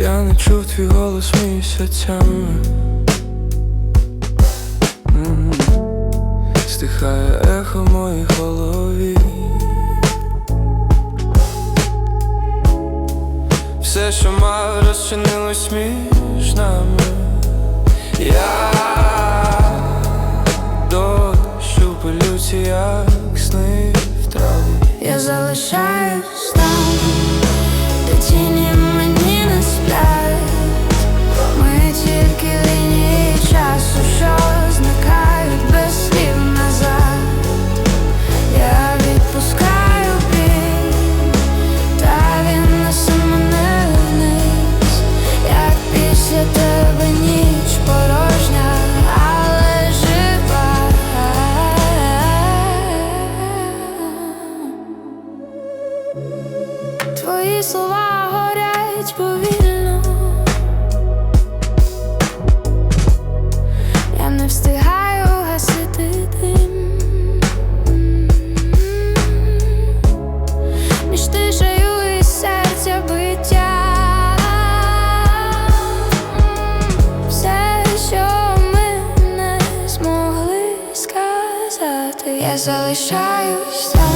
Я не чув твій голос місяцями. Стихає ехо в моїй голові. Все, що мав, розчинилось між нами. Я дощу пилюці, як сни в траві. Я залишаюсь Слова горять повільно. Я не встигаю гасити дим. Між тишею і серця биття. Все, що ми не змогли сказати, я залишаюсь там,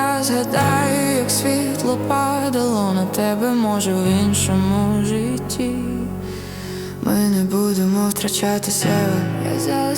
я згадаю, як світло падало на тебе, може в іншому житті. Ми не будемо втрачати себе. Я